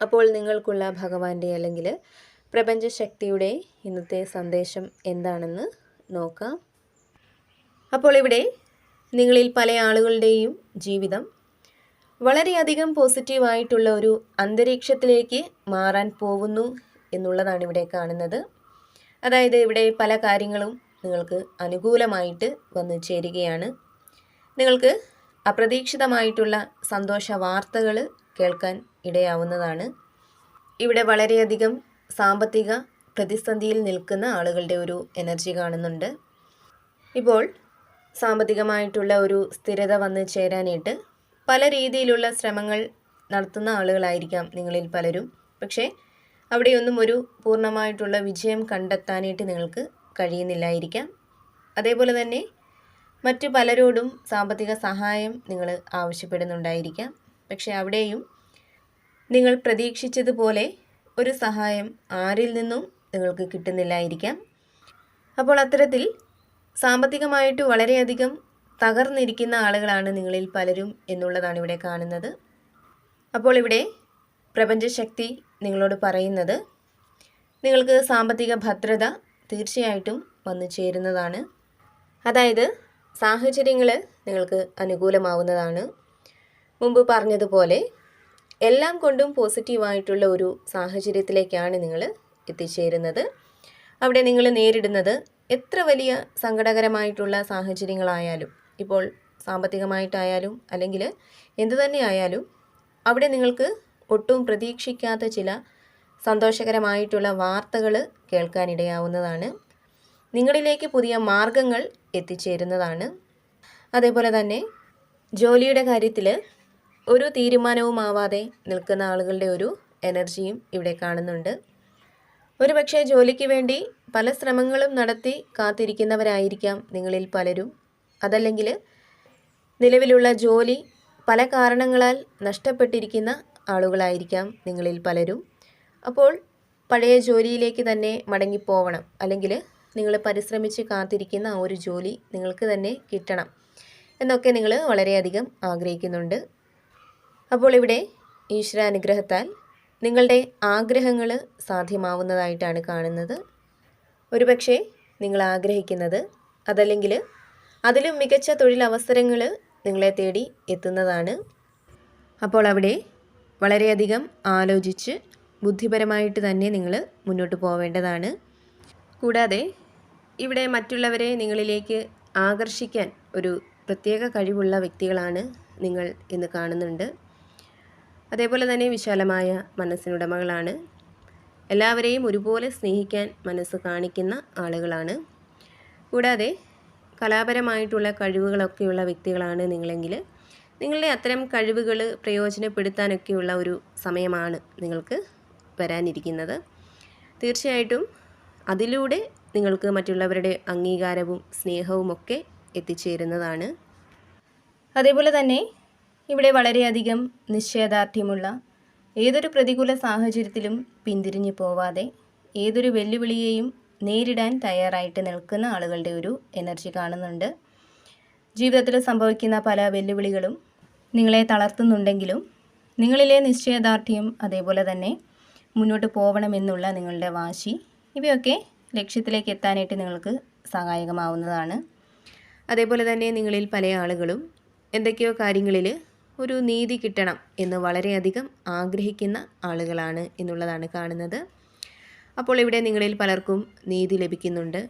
അപ്പോൾ നിങ്ങൾക്കുള്ള ഭഗവാന്റെ അല്ലെങ്കിൽ പ്രപഞ്ചശക്തിയുടെ ഇന്നത്തെ സന്ദേശം എന്താണെന്ന് നോക്കാം. അപ്പോൾ ഇവിടെ നിങ്ങളിൽ പല ആളുകളുടെയും ജീവിതം വളരെയധികം പോസിറ്റീവായിട്ടുള്ള ഒരു അന്തരീക്ഷത്തിലേക്ക് മാറാൻ പോകുന്നു എന്നുള്ളതാണ് ഇവിടെ കാണുന്നത്. അതായത് ഇവിടെ പല കാര്യങ്ങളും നിങ്ങൾക്ക് അനുകൂലമായിട്ട് വന്നു ചേരുകയാണ്. നിങ്ങൾക്ക് അപ്രതീക്ഷിതമായിട്ടുള്ള സന്തോഷ വാർത്തകൾ കേൾക്കാൻ ഇടയാവുന്നതാണ്. ഇവിടെ വളരെയധികം സാമ്പത്തിക പ്രതിസന്ധിയിൽ നിൽക്കുന്ന ആളുകളുടെ ഒരു എനർജി കാണുന്നുണ്ട്. ഇപ്പോൾ സാമ്പത്തികമായിട്ടുള്ള ഒരു സ്ഥിരത വന്ന് ചേരാനായിട്ട് പല രീതിയിലുള്ള ശ്രമങ്ങൾ നടത്തുന്ന ആളുകളായിരിക്കാം നിങ്ങളിൽ പലരും. പക്ഷേ അവിടെയൊന്നും ഒരു പൂർണമായിട്ടുള്ള വിജയം കണ്ടെത്താനായിട്ട് നിങ്ങൾക്ക് കഴിയുന്നില്ലായിരിക്കാം. അതേപോലെ തന്നെ മറ്റു പലരോടും സാമ്പത്തിക സഹായം നിങ്ങൾ ആവശ്യപ്പെടുന്നുണ്ടായിരിക്കാം. പക്ഷേ അവിടെയും നിങ്ങൾ പ്രതീക്ഷിച്ചതുപോലെ ഒരു സഹായം ആരിൽ നിന്നും നിങ്ങൾക്ക് കിട്ടുന്നില്ലായിരിക്കാം. അപ്പോൾ അത്തരത്തിൽ സാമ്പത്തികമായിട്ട് വളരെയധികം തകർന്നിരിക്കുന്ന ആളുകളാണ് നിങ്ങളിൽ പലരും എന്നുള്ളതാണ് ഇവിടെ കാണുന്നത്. അപ്പോൾ ഇവിടെ പ്രപഞ്ചശക്തി നിങ്ങളോട് പറയുന്നത് നിങ്ങൾക്ക് സാമ്പത്തിക ഭദ്രത തീർച്ചയായിട്ടും വന്നു ചേരുന്നതാണ്. അതായത് സാഹചര്യങ്ങൾ നിങ്ങൾക്ക് അനുകൂലമാവുന്നതാണ്. മുമ്പ് പറഞ്ഞതുപോലെ എല്ലാം കൊണ്ടും പോസിറ്റീവായിട്ടുള്ള ഒരു സാഹചര്യത്തിലേക്കാണ് നിങ്ങൾ എത്തിച്ചേരുന്നത്. അവിടെ നിങ്ങൾ നേരിടുന്നത് എത്ര വലിയ സങ്കടകരമായിട്ടുള്ള സാഹചര്യങ്ങളായാലും ഇപ്പോൾ സാമ്പത്തികമായിട്ടായാലും അല്ലെങ്കിൽ എന്തു തന്നെ ആയാലും അവിടെ നിങ്ങൾക്ക് ഒട്ടും പ്രതീക്ഷിക്കാത്ത ചില സന്തോഷകരമായിട്ടുള്ള വാർത്തകൾ കേൾക്കാനിടയാവുന്നതാണ്. നിങ്ങളിലേക്ക് പുതിയ മാർഗങ്ങൾ എത്തിച്ചേരുന്നതാണ്. അതേപോലെ തന്നെ ജോലിയുടെ കാര്യത്തിൽ ഒരു തീരുമാനവുമാവാതെ നിൽക്കുന്ന ആളുകളുടെ ഒരു എനർജിയും ഇവിടെ കാണുന്നുണ്ട്. ഒരു പക്ഷേ ജോലിക്ക് വേണ്ടി പല ശ്രമങ്ങളും നടത്തി കാത്തിരിക്കുന്നവരായിരിക്കാം നിങ്ങളിൽ പലരും. അതല്ലെങ്കിൽ നിലവിലുള്ള ജോലി പല കാരണങ്ങളാൽ നഷ്ടപ്പെട്ടിരിക്കുന്ന ആളുകളായിരിക്കാം നിങ്ങളിൽ പലരും. അപ്പോൾ പഴയ ജോലിയിലേക്ക് തന്നെ മടങ്ങിപ്പോവണം. അല്ലെങ്കിൽ നിങ്ങൾ പരിശ്രമിച്ച് കാത്തിരിക്കുന്ന ആ ഒരു ജോലി നിങ്ങൾക്ക് തന്നെ കിട്ടണം എന്നൊക്കെ നിങ്ങൾ വളരെയധികം ആഗ്രഹിക്കുന്നുണ്ട്. അപ്പോൾ ഇവിടെ ഈശ്വര അനുഗ്രഹത്താൽ നിങ്ങളുടെ ആഗ്രഹങ്ങൾ സാധ്യമാവുന്നതായിട്ടാണ് കാണുന്നത്. ഒരുപക്ഷെ നിങ്ങൾ ആഗ്രഹിക്കുന്നത് അതല്ലെങ്കിൽ അതിലും മികച്ച തൊഴിലവസരങ്ങൾ നിങ്ങളെ തേടി എത്തുന്നതാണ്. അപ്പോൾ അവിടെ വളരെയധികം ആലോചിച്ച് ബുദ്ധിപരമായിട്ട് തന്നെ നിങ്ങൾ മുന്നോട്ട് പോവേണ്ടതാണ്. കൂടാതെ ഇവിടെ മറ്റുള്ളവരെ നിങ്ങളിലേക്ക് ആകർഷിക്കാൻ ഒരു പ്രത്യേക കഴിവുള്ള വ്യക്തികളാണ് നിങ്ങൾ ഇന്ന് കാണുന്നുണ്ട്. അതേപോലെ തന്നെ വിശാലമായ മനസ്സിനുടമകളാണ്. എല്ലാവരെയും ഒരുപോലെ സ്നേഹിക്കാൻ മനസ്സ് കാണിക്കുന്ന ആളുകളാണ്. കൂടാതെ കലാപരമായിട്ടുള്ള കഴിവുകളൊക്കെയുള്ള വ്യക്തികളാണ് നിങ്ങളെങ്കിൽ നിങ്ങളുടെ അത്തരം കഴിവുകൾ പ്രയോജനപ്പെടുത്താനൊക്കെയുള്ള ഒരു സമയമാണ് നിങ്ങൾക്ക് വരാനിരിക്കുന്നത്. തീർച്ചയായിട്ടും അതിലൂടെ നിങ്ങൾക്ക് മറ്റുള്ളവരുടെ അംഗീകാരവും സ്നേഹവും ഒക്കെ എത്തിച്ചേരുന്നതാണ്. അതേപോലെ തന്നെ ഇവിടെ വളരെയധികം നിശ്ചയദാർഢ്യമുള്ള ഏതൊരു പ്രതികൂല സാഹചര്യത്തിലും പിന്തിരിഞ്ഞു പോവാതെ ഏതൊരു വെല്ലുവിളിയെയും നേരിടാൻ തയ്യാറായിട്ട് നിൽക്കുന്ന ആളുകളുടെ ഒരു എനർജി കാണുന്നുണ്ട്. ജീവിതത്തിൽ സംഭവിക്കുന്ന പല വെല്ലുവിളികളും നിങ്ങളെ തളർത്തുന്നുണ്ടെങ്കിലും നിങ്ങളിലെ നിശ്ചയദാർഢ്യം അതേപോലെ തന്നെ മുന്നോട്ട് പോകണമെന്നുള്ള നിങ്ങളുടെ വാശി ഇവയൊക്കെ ലക്ഷ്യത്തിലേക്ക് എത്താനായിട്ട് നിങ്ങൾക്ക് സഹായകമാവുന്നതാണ്. അതേപോലെ തന്നെ നിങ്ങളിൽ പല ആളുകളും എന്തൊക്കെയോ കാര്യങ്ങളിൽ ഒരു നീതി കിട്ടണം എന്ന് വളരെയധികം ആഗ്രഹിക്കുന്ന ആളുകളാണ് എന്നുള്ളതാണ് കാണുന്നത്. അപ്പോൾ ഇവിടെ നിങ്ങളിൽ പലർക്കും നീതി ലഭിക്കുന്നുണ്ട്.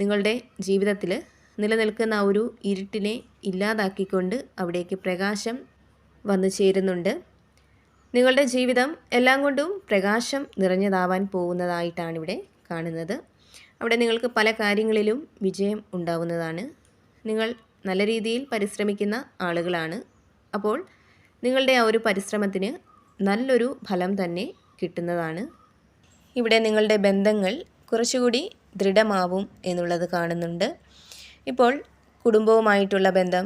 നിങ്ങളുടെ ജീവിതത്തിൽ നിലനിൽക്കുന്ന ഒരു ഇരുട്ടിനെ ഇല്ലാതാക്കിക്കൊണ്ട് അവിടേക്ക് പ്രകാശം വന്നു ചേരുന്നുണ്ട്. നിങ്ങളുടെ ജീവിതം എല്ലാം കൊണ്ടും പ്രകാശം നിറഞ്ഞതാവാൻ പോകുന്നതായിട്ടാണ് ഇവിടെ കാണുന്നത്. അവിടെ നിങ്ങൾക്ക് പല കാര്യങ്ങളിലും വിജയം ഉണ്ടാവുന്നതാണ്. നിങ്ങൾ നല്ല രീതിയിൽ പരിശ്രമിക്കുന്ന ആളുകളാണ്. അപ്പോൾ നിങ്ങളുടെ ആ ഒരു പരിശ്രമത്തിന് നല്ലൊരു ഫലം തന്നെ കിട്ടുന്നതാണ്. ഇവിടെ നിങ്ങളുടെ ബന്ധങ്ങൾ കുറച്ചുകൂടി ദൃഢമാവും എന്നുള്ളത് കാണുന്നുണ്ട്. ഇപ്പോൾ കുടുംബവുമായിട്ടുള്ള ബന്ധം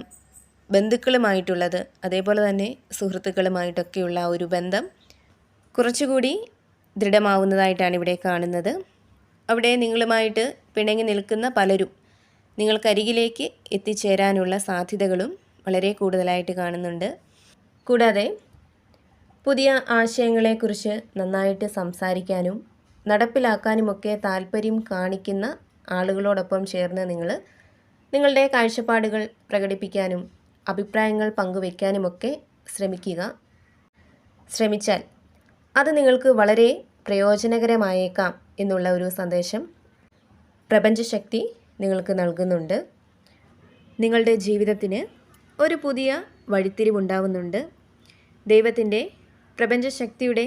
ബന്ധുക്കളുമായിട്ടുള്ളത് അതേപോലെ തന്നെ സുഹൃത്തുക്കളുമായിട്ടൊക്കെയുള്ള ഒരു ബന്ധം കുറച്ചുകൂടി ദൃഢമാവുന്നതായിട്ടാണ് ഇവിടെ കാണുന്നത്. അവിടെ നിങ്ങളുമായിട്ട് പിണങ്ങി നിൽക്കുന്ന പലരും നിങ്ങൾക്കരികിലേക്ക് എത്തിച്ചേരാനുള്ള സാധ്യതകളും വളരെ കൂടുതലായിട്ട് കാണുന്നുണ്ട്. കൂടാതെ പുതിയ ആശയങ്ങളെക്കുറിച്ച് നന്നായിട്ട് സംസാരിക്കാനും നടപ്പിലാക്കാനുമൊക്കെ താല്പര്യം കാണിക്കുന്ന ആളുകളോടൊപ്പം ചേർന്ന് നിങ്ങൾ നിങ്ങളുടെ കാഴ്ചപ്പാടുകൾ പ്രകടിപ്പിക്കാനും അഭിപ്രായങ്ങൾ പങ്കുവയ്ക്കാനുമൊക്കെ ശ്രമിക്കുക. ശ്രമിച്ചാൽ അത് നിങ്ങൾക്ക് വളരെ പ്രയോജനകരമായേക്കാം എന്നുള്ള ഒരു സന്ദേശം പ്രപഞ്ചശക്തി നിങ്ങൾക്ക് നൽകുന്നുണ്ട്. നിങ്ങളുടെ ജീവിതത്തിന് ഒരു പുതിയ വഴിത്തിരിവുണ്ടാവുന്നുണ്ട്. ദൈവത്തിന്റെ പ്രപഞ്ചശക്തിയുടെ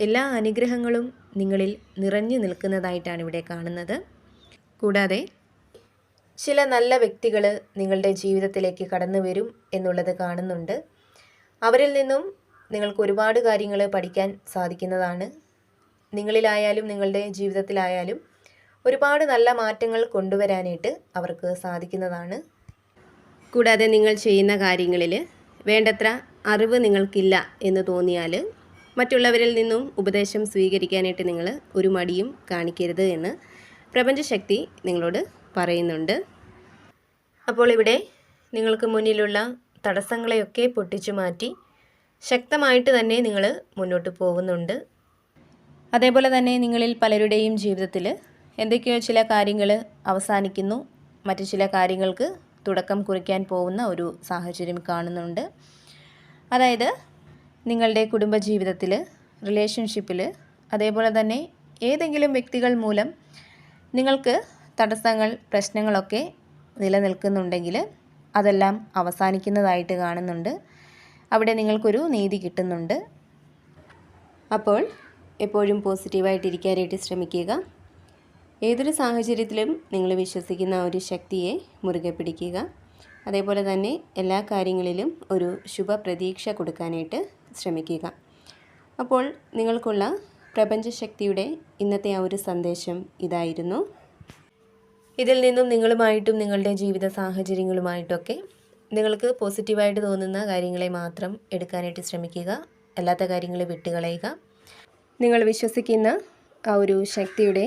എല്ലാ അനുഗ്രഹങ്ങളും നിങ്ങളിൽ നിറഞ്ഞു നിൽക്കുന്നതായിട്ടാണ് ഇവിടെ കാണുന്നത്. കൂടാതെ ചില നല്ല വ്യക്തികൾ നിങ്ങളുടെ ജീവിതത്തിലേക്ക് കടന്നു വരും എന്നുള്ളത് കാണുന്നുണ്ട്. അവരിൽ നിന്നും നിങ്ങൾക്ക് ഒരുപാട് കാര്യങ്ങൾ പഠിക്കാൻ സാധിക്കുന്നതാണ്. നിങ്ങളിലായാലും നിങ്ങളുടെ ജീവിതത്തിലായാലും ഒരുപാട് നല്ല മാറ്റങ്ങൾ കൊണ്ടുവരാനായിട്ട് അവർക്ക് സാധിക്കുന്നതാണ്. കൂടാതെ നിങ്ങൾ ചെയ്യുന്ന കാര്യങ്ങളിൽ വേണ്ടത്ര അറിവ് നിങ്ങൾക്കില്ല എന്ന് തോന്നിയാൽ മറ്റുള്ളവരിൽ നിന്നും ഉപദേശം സ്വീകരിക്കാനായിട്ട് നിങ്ങൾ ഒരു മടിയും കാണിക്കരുത് എന്ന് പ്രപഞ്ചശക്തി നിങ്ങളോട് പറയുന്നുണ്ട്. അപ്പോൾ ഇവിടെ നിങ്ങൾക്ക് മുന്നിലുള്ള തടസ്സങ്ങളെയൊക്കെ പൊട്ടിച്ചു മാറ്റി ശക്തമായിട്ട് തന്നെ നിങ്ങൾ മുന്നോട്ട് പോകുന്നുണ്ട്. അതേപോലെ തന്നെ നിങ്ങളിൽ പലരുടെയും ജീവിതത്തിൽ എന്തൊക്കെയോ ചില കാര്യങ്ങൾ അവസാനിക്കുന്നു. മറ്റു ചില കാര്യങ്ങൾക്ക് തുടക്കം കുറിക്കാൻ പോകുന്ന ഒരു സാഹചര്യം കാണുന്നുണ്ട്. അതായത് നിങ്ങളുടെ കുടുംബജീവിതത്തിൽ റിലേഷൻഷിപ്പിൽ അതേപോലെ തന്നെ ഏതെങ്കിലും വ്യക്തികൾ മൂലം നിങ്ങൾക്ക് തടസ്സങ്ങൾ പ്രശ്നങ്ങളൊക്കെ നിലനിൽക്കുന്നുണ്ടെങ്കിൽ അതെല്ലാം അവസാനിക്കുന്നതായിട്ട് കാണുന്നുണ്ട്. അവിടെ നിങ്ങൾക്കൊരു നീതി കിട്ടുന്നുണ്ട്. അപ്പോൾ എപ്പോഴും പോസിറ്റീവായിട്ടിരിക്കാനായിട്ട് ശ്രമിക്കുക. ഏതൊരു സാഹചര്യത്തിലും നിങ്ങൾ വിശ്വസിക്കുന്ന ഒരു ശക്തിയെ മുറുകെ പിടിക്കുക. അതേപോലെ തന്നെ എല്ലാ കാര്യങ്ങളിലും ഒരു ശുഭ പ്രതീക്ഷ കൊടുക്കാനായിട്ട് ശ്രമിക്കുക. അപ്പോൾ നിങ്ങൾക്കുള്ള പ്രപഞ്ചശക്തിയുടെ ഇന്നത്തെ ആ ഒരു സന്ദേശം ഇതായിരുന്നു. ഇതിൽ നിന്നും നിങ്ങളുമായിട്ടും നിങ്ങളുടെ ജീവിത സാഹചര്യങ്ങളുമായിട്ടൊക്കെ നിങ്ങൾക്ക് പോസിറ്റീവായിട്ട് തോന്നുന്ന കാര്യങ്ങളെ മാത്രം എടുക്കാനായിട്ട് ശ്രമിക്കുക. അല്ലാത്ത കാര്യങ്ങൾ വിട്ടുകളയുക. നിങ്ങൾ വിശ്വസിക്കുന്ന ആ ഒരു ശക്തിയുടെ